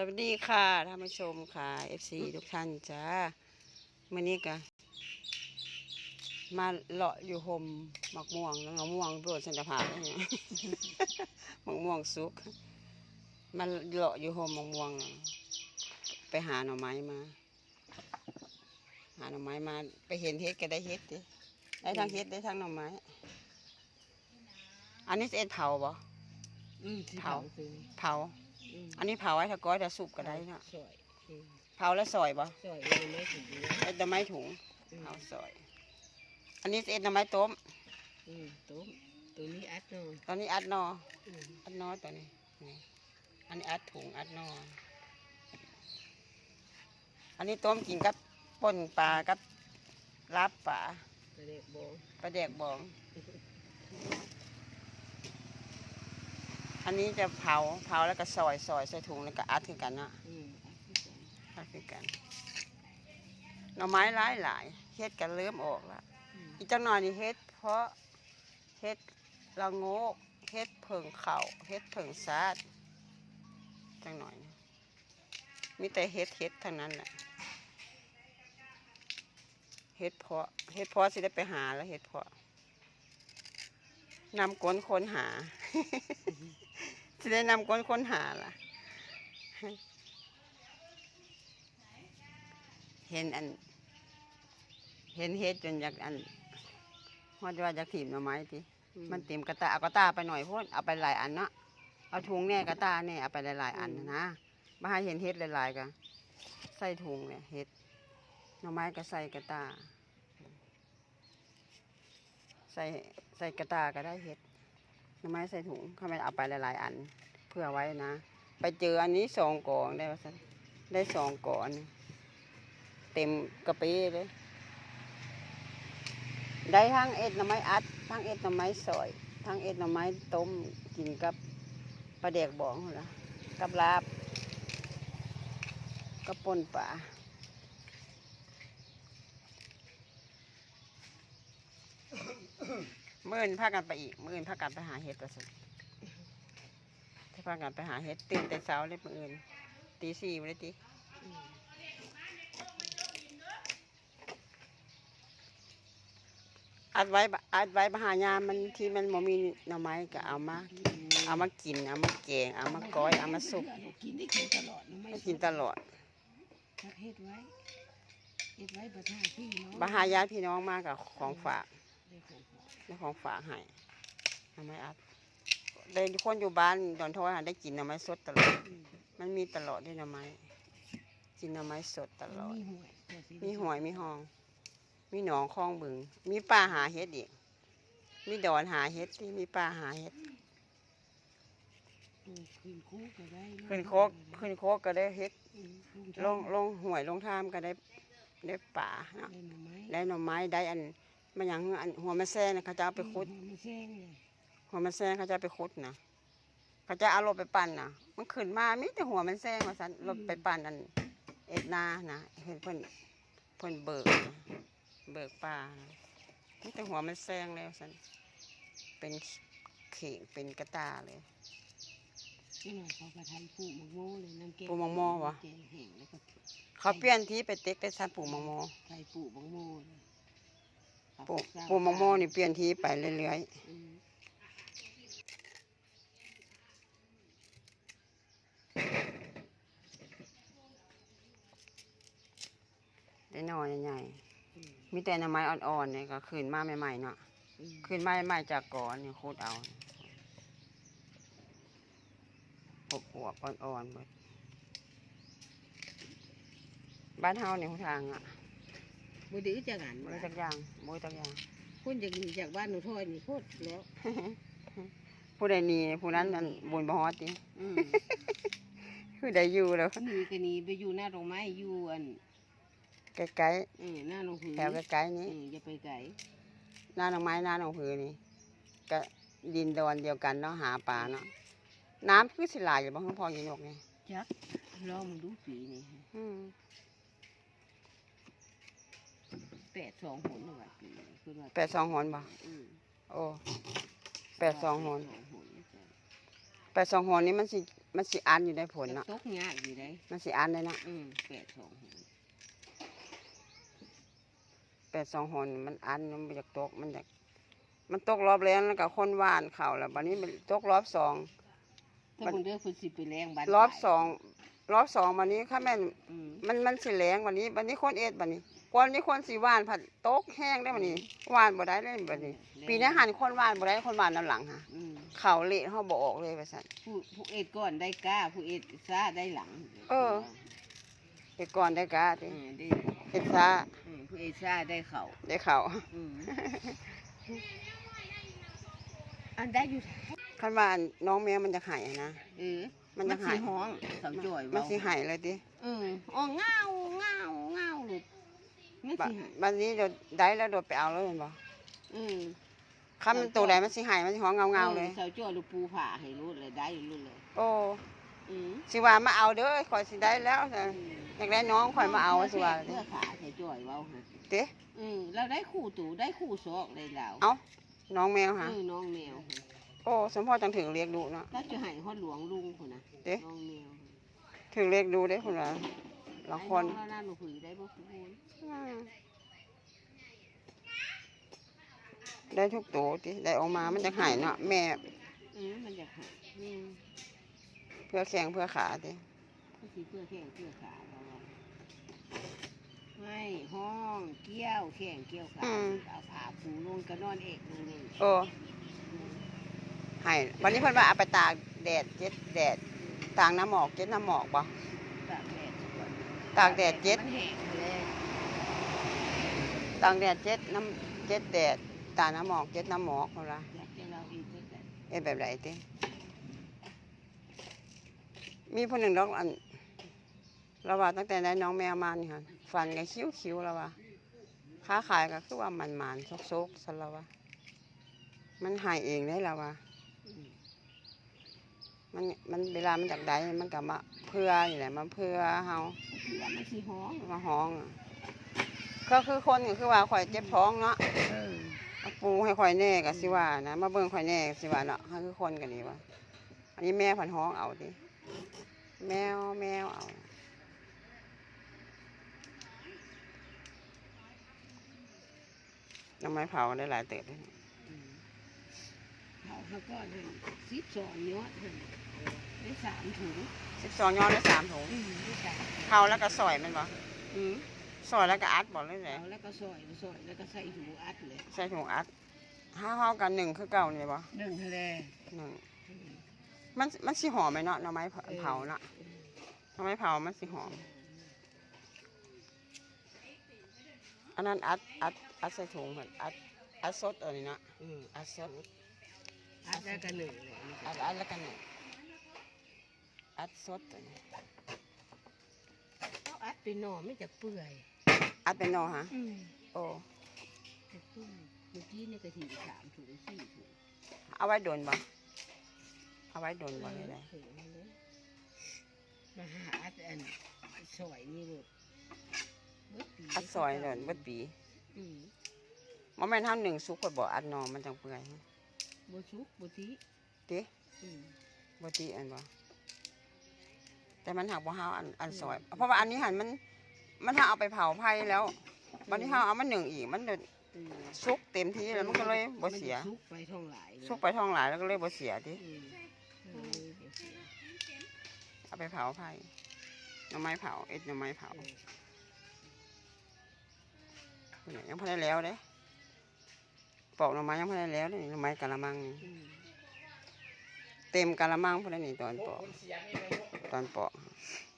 สวัสดีค่ะท่านผู้ชมค่ะ FC ทุกท่านจ้ามื่อนี้ก็มาเลาะอยู่ห่มหมักม่วงแล้วมะม่วงโปรดสันตะผาเนี่ยหมักม่วงสุกมาเลาะอยู่ห่มหมักม่วง ไปหาหน่อไม้มา หาหน่อไม้มา ไปเห็นเฮ็ดก็ได้เฮ็ดดิได้ทั้งเฮ็ดได้ทั้งหน่อไม้ อันนี้เอ็ดเผาบ่อืมที่เผาเผาคื อเผาอืมอันนี้เผาไว้ถ้าก้อยถ้าสุกก็ได้เนาะสวยอืมเผาแล้วซอยบ่สวยเลยไม่ถึงเยอะเอ็ดหน่อไม้ถุงอืมเผาซอย อันนี้เอ็ดหน่อไม้ต้ม อืมตุ้มตัวนี้อัดเนาะตอนนี้อัดนอ อืมอัดนอตัวนี้นี่อันนี้อัดถุงอัดนอ อันนี้ต้มกินกับป่นปลากับลาบปลา กระเด็กโบงปลาแดกบอง อันนี้จะเผาเผาแล้วก็ซอยซอยใส่ถุงแล้วก็อัดคือกันเนาะอืมอัดที่สองอัดคือกันหน่อไม้หลายหลายๆเฮ็ดกันเริ่มออกแล้วอืมอีกจังหน่อยนี่เฮ็ด เพราะเฮ็ดละโงกเฮ็ดเผิงเข่าเฮ็ดเผิงซาดจังหน่อยนะมีแต่เฮ็ดเฮ็ดเท่านั้นแหละเฮ็ดเพาะเฮ็ดเพาะสิได้ไปหาแล้วเฮ็ดเพาะ นำก้นค้นหาสิได้นำก้นค้นหาล่ะ เห็นอัน เห็นเฮ็ดจนอยากอันฮอดว่าอยากถีบหน่อไม้ติอืมันเต็มกระตาเอากระตาไปหน่อยพ่นเอาไปหลายอันเนาะเอาถุงแน่กระตาแน่เอาไปหลายๆอันนะนะมาให้เห็นเฮ็ดหลายๆก็ใส่ถุงเนี่ยเฮ็ดหน่อไม้ก็ใส่กระตาใส่ ใส่กระตาก็ได้เฮ็ดหน่อไม้ใส่ถุงเขาไปเอาไปหลาย ๆ อัน เพื่อไว้นะ ไปเจออันนี้สองกองได้ว่าซั่นได้สองกอนเต็มกระป้เลย ได้ทั้งเอ็ดหน่อไม้อัดทั้งเอ็ดหน่อไม้ซอยทั้งเอ็ดหน่อไม้ต้มกินกับปลาแดกบองเหั่นล่ะกับลาบกับป่นป่า มื่อนพากันไปอีกมื่อนพากันไปหาเห็ดประสิถ้าพากันไปหาเห็ดตื่นแต่เช้าเลยมื่อนตีสี่เลยตีอืมอัดไว้บอัดไว้บหายามมันที่มันบ่มีหน่อไม้ก็เอามา เอามากิน เอามาแกง เอามาก้อย เอามาสุกกินได้กินตลอดนะไม่ให้กินตลอดทักเฮ็ดไว้เฮ็ดไว้ประทาพี่เนาะบหายาติพี่น้องมากับของฝากได้ของฝาก ได้ของฝากให้หน่อไม้อัดได้คนอยู่บ้านดอนทอยหาได้กินหน่อไม้สดตลอดอืมมันมีตลอดด้วยหน่อไม้ กินหน่อไม้สดตลอด มีหวยตัวสิมีหวยมีหอง มีหนองคลองบึง มีป่าหาเฮ็ดอีก มีดอนหาเฮ็ดที่มีป่าหาเฮ็ดอืมขึ้นคู่ก็ได้เาะขึ้นโคกขึ้นโคกก็ได้เฮ็ดอืมขึ้นลงลงห่วยลงทามก็ได้ได้ป่าเนาะได้หน่อไม้ได้หน่อไม้ได้อัน มันหยังอันหัวมะแซนะเขาจะเอาไปขุดอืมมันแซงเลยหัวมะแซเขาจะเอาไปขุดนะเขาจะเอารถไปปั่นนะมันขึ้นมามีแต่หัวมันแซงว่าซั่นรถไปปั่นอันเอ็ดนานะเห็นเพิ่นเพิ่นเบิกนะเบิกป่านะมีแต่หัวมันแซงแล้วซั่นเป็นเข่งเป็นกระตาเลย นี่หน่อยเขาก็ทำปลูกมะม่วงเลยน้ำแกงปลูกมะม่วงวะ แกงแห้งแล้วก็เขาเปลี่ยนที่ไปเต็กได้ซันปลูกมะม่วงใส่ปลูกมะม่วงเลย ปลูกปลูกมะม่วงนี่เปลี่ยนที่ไปเรื่อยๆอืมได้หน่อใหญ่อืมๆมีแต่หน่อไม้อ่อนๆเนี่ยก็ขึ้นมาใหม่ๆเนาะอืมขึ้นมาใหม่ๆจากก่อนเนี่ยคูดเอาอบอวบๆอ่อนๆเบิดบ้านเฮาเนี่ยทางอะ บ่ดื้อจังหันบ่บ่ได้จักอย่างบ่ได้จักอย่างคนจากนี้จากบ้านหนูทอยนี่โคตรแล้วผู้ใดหนีผู้นั้นอันบุญบ่ฮอดติอืมผู้ใดอยู่แล้วหนีก็หนีไปอยู่หน้าโรงไม้อยู่อันใกล้เออหน้าโรงผือๆแถวใกล้ๆเอนี้ออย่าไปไกลหน้าหนองไม้หน้าหนองผือนี่ก็ดินดอนเดียวกันเนาะหาปลาเนาะน้ำคือสิหลายอยู่บ่เพิ่งพออยู่นกนี่จักลองมึงดูปีนี่ อืม แปด สองหนว่าปีนี้คือว่าแปดสองหนบ่อืมโอ้แปดสองหนแปดสองหนแปดสองหนนี่มันสิมันสิอันอยู่ได้ผลเนาะตกยากอยู่ได้มันสิอันได้เนาะอืมแปดสองหนแปดสองหนมันอันมันบ่อยากตกมันอยากมันตกรอบแล้วแล้วก็คนว่านเข่าแล้วบัดนี้มันตกรอบสองถ้ามึงเด้อคุณสิไปแรงบ้านรอบสองรอบสองวันนี้ข้าแม่นอืมมันมันสิแรงวันนี้วันนี้คนเอ็ดวันนี้ ก่อนนี้คนสีว่านผัดโต๊กแห้งได้วันนี้ว่านบ่ได้เลยวันนี้ ปีนี้หันคนว่านบ่ได้คนว่านน้ำหลังฮะอืมเขาเละเขาบ่ออกเลยว่าซั่น ผู้ผู้เอ็ดก่อนได้กล้า ผู้เอ็ดซ่าได้หลังเออไปก่อนได้กะเอติอได้เฮ็ดซาอืมผู้เอ็ดซ่าได้เข่าได้เขาอืมอันได้อยู่คันว่าอันน้องแมวมันจะหายนะ เออมันจะสิหายห้องเสาจ่อยมันเว้าสิหายเลยติเอออ๋อเงาเงาเงาเลย มันบัดสิหายบัดนี้เดี๋ยวได้แล้วโดดไปเอาเลยเห็นบ่อืมคันมันตัวใดมันสิหายมันสิห้องเงาๆเลยออเสาจ่อยลูกปูผ่าให้รู้เลยได้อยู่รู้เลยโอ้อืมสิว่ามาเอาเด้อข่อยสิได้แล้วจ้ะอยากได้น้องข่อยมาเอาสิว่าเพื่อขาเสาจ่อยเว้าฮะเด้อืมเราได้คู่ตู่ได้คู่ซอกเลยแล้วเอ้าน้องแมวเอฮะอน้องแมวฮะโอ้สมพ่อจังถึงเรียกดูเนาะถ้าจะให้ฮอดหลวงลุงคนน่ะเด้ น้องแมว ถึงเรียกดูได้คนละ ละคนไอ้องเรานั่นหนูผือได้บ่ทุกคนได้ทุกตัวที่ได้ออกมามันจะหายเนาะแม่อืมมันจะหายอืมเพื่อแข้งเพื่อขาติก็สิเพื่อแข้งเพื่อขาเราอะไม่ห้องเกี้ยวแข้งเกี้ยวขาเอาผ้าปูลงก็นอนเอกลงนี่โอ้หายวันนี้เพิ่นว่าเอาไปตากแดดเจ็ดแดดตากน้ำหมอกเจ็ดน้ำหมอกบ่ ตากแดดซะก่อน ตากแดดเจ็ดมันแห้งเลยตากแดดเจ็ดน้ำเจ็ดแดด ตากน้ำหมอกเจ็ดน้ำหมอกเพิ่นว่าอยากจะเราอีกก็ได้เอ็ดแบบไหนติมีผู้หนึ่งดอกอันเราว่าตั้งแต่ได้น้องแมวมานี่ค่ะฟันก็คิ้วๆแล้วว่าค้าขายก็คือว่ามันมันๆซกๆซะแล้วว่ามันหายเองได้แล้วว่าอื มมันมันเวลามันจากใดมันก็มาเพื่ออยู่แหละมาเพื่อเฮาเพื่อมันสิห้องมาห้องอะก็คือคนก็คือว่าข่อยเจ็บท้องเนาะเออเอาปูให้ข่อยแน่ก็สิว่านะมาเบิ่งข่อยแน่ก็สิว่าเนาะคือคนกันนี่ว่าอันนี้แม่พันห้องเอาดิแมวแมวเอาน้ำไม้เผาได้หลายเติบเลยอืมเขาเขาก็ให้สิบสองยอดให้ ได้สามถุงสิบสองยอดได้สามถุงอืมได้สามเผาแล้วก็ซอยแมันบ่อืมซอยแล้วก็อัดบ่เลยแหละเอาแล้วก็ซอยซอยแล้วก็ใส่ถุงอัดเลยใส่ถุงอัดห้าเฮากันหนึ่งคือเก่านี่บ่หนึ่งทะเลหนึ่งมันมันสิหอมไหมเนาะหน่อไม้เผาเนาะหน่อไม้เผามันสิหอม อันนั้นอัดอัดอัดใส่ถุงเหมือนอัดอัดสดอันนี้เนาะอืมอัดสดอัดแล้วก็หนึ่งเลยอัดอัดแล้วกันเนี่ย อัดสดอันนี้เอาอัดไปหน่อไม่จะเปื่อยอัดเป็นหนอฮะ อืมโอ้ จะเปื่อยเมื่อกี้นี่ก็ถีสามถุงสี่ถุงเอาไว้โดนบ่เอาไว้โดนบ่เลยได้เออมาหาอัดอันซอยนี่เลยเบิดปีอัดซอยโดนเบิดปีอืมบ่แม่นทำหนึ่งสุกก็บ่อัดหนอมันจังเปื่อยบ่ชุกบ่ทีติอืมบ่ติอันบ่ แต่มันหักบ่เฮาอันอันซอยเพราะว่าอันนี้หันมันมันถ้าเอาไปเผาไผ่แล้วบัดนี้เฮาเอามาหนึ่งอีกมันเดยวอืมสุกเต็มที่แล้วมันก็เลยบ่เสียมันจะชุกไปท่องหลายเลยสุกไปท้องหลายแล้วก็เลยบ่เสียติอืมเออบ่เสียเอาไปเผาไผ่หน่อไม้เผาเอ็ดหน่อไม้เผาเนี่ยยังพอได้แล้วเด้ปอกหน่อไม้ยังพอได้แล้วเด้หน่อไม้กะละมังนี่อืมเต็มกะละมังพอได้นี่ตอนปอก คนเสียงนี่เลย ตอนปอก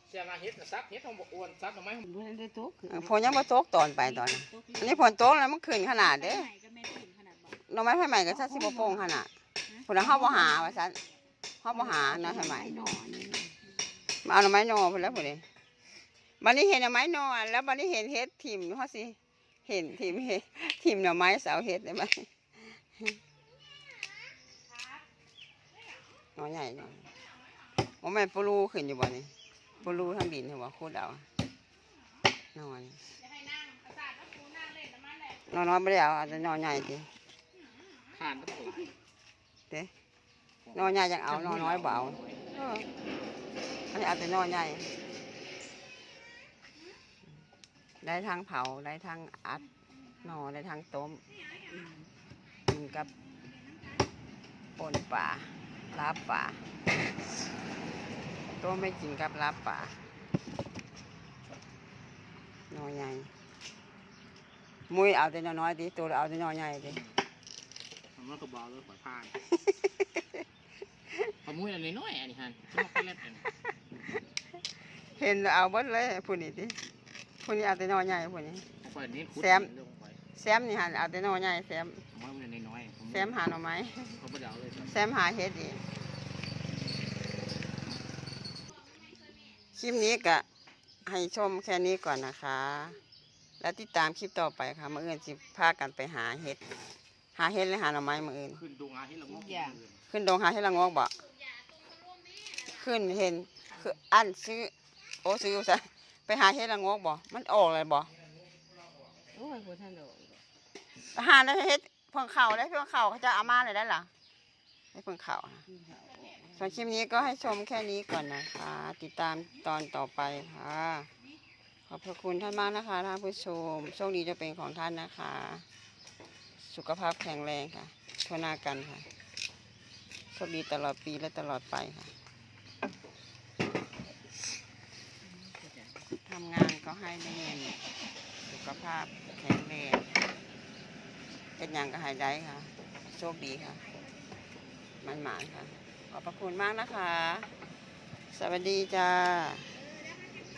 เสียมาเฮ็ดน่ะซักเฮ็ดของบ่อ้วนซักทำไมมันบ่ได้โตขึ้นเออฝนยังบ่ตกตอนไปตอนนั้นอันนี้ฝนตกแล้วมันขึ้นขนาดเด้หน่อไม้ไผ่ใหม่ก็ซะสิบ่โป่งขนาดพุ่นน่ะเฮาบ่หาว่าซั่นเฮาบ่หาหน่อไม้ใหม่หน่อนี่มาเอาหน่อไม้นอพุ่นแล้วพุ่นนี่บัดนี้เห็นหน่อไม้นอแล้วบัดนี้เห็นเฮ็ดทิ่มเฮาสิเห็นทิ่มเฮ็ดทิ่มหน่อไม้เสาเฮ็ดได้ไหมหน่อใหญ่หน่อย บ่แม่นปูรูขึ้นอยู่บ่นี่ปูรูทางดินเหรอบ่ขุดเอาหน่อนี่หน่อน้อยบ่ได้เอาอาจจะหน่อใหญ่ติผ่านก็หลายหน่อใหญ่จังเอาหน่อน้อยบ่เอาเอออันนี้เอาแต่หนอใหญ่ได้ทั้งเผาได้ทั้งอัดหนอได้ทั้งต้มอืมกินกับป่นป่าลาบป่า ต้มไม่กินกับลาบป่าหนอใหญ่มุ้ยเอาแต่หนอน้อยดิตัวเอาแต่หนอใหญ่ดิมันก็บอกเลยปล่อยผ่านขโมยอันน้อยๆอันนี้ฮันชอบไปเล่นอันนี้เห็นแล้วเอาเบิดเลยผู้นี้ดิผู้นี้เอาแต่หนอใหญ่ผู้นี้ผมปล่อยนี้ขุดแซมลงไปแซมนี่หันเอาแต่หนอใหญ่แซมผมว่ามันน้อยๆผมแซมหาหน่อไม้เขาไม่ได้เอาเลยครับแซมหาเฮ็ดอี คลิปนี้ก็ให้ชมแค่นี้ก่อนนะคะ แล้วติดตามคลิปต่อไปค่ะมื่ออื่นสิพากันไปหาเฮ็ด หาเฮ็ดหรือหาหน่อไม้มื่ออื่น ขึ้นดวงอาที่เรางอกขึ้นดงหาเฮ็ดละงอกบ่ขึ้นเห็นคืออันซื้อ โอ้ซื้อซะไปหาเฮ็ดละงอกบ่มันออกเลยบ่โอ้ยบ่ทันดอกหาได้เฮ็ดเพิ่งเข่าได้เพิ่งเข่าเขาจะเอามาเลยได้ล่ะให้เพิ่งเข่านะกิน สคลิปนี้ก็ให้ชมแค่นี้ก่อนนะคะ ติดตามตอนต่อไปค่ะ ขอบพระคุณท่านมากนะคะท่านผู้ชม โชคดีจะเป็นของท่านนะคะ สุขภาพแข็งแรงค่ะทั่วหน้ากันค่ะโชคดีตลอดปีและตลอดไปค่ะทำงานก็ให้ได้เงินสุขภาพแข็งแรงเป็นอย่างก็ให้ได้ค่ะ โชคดีค่ะ มันหมานค่ะ ขอบพระคุณมากนะคะ สวัสดีจ้า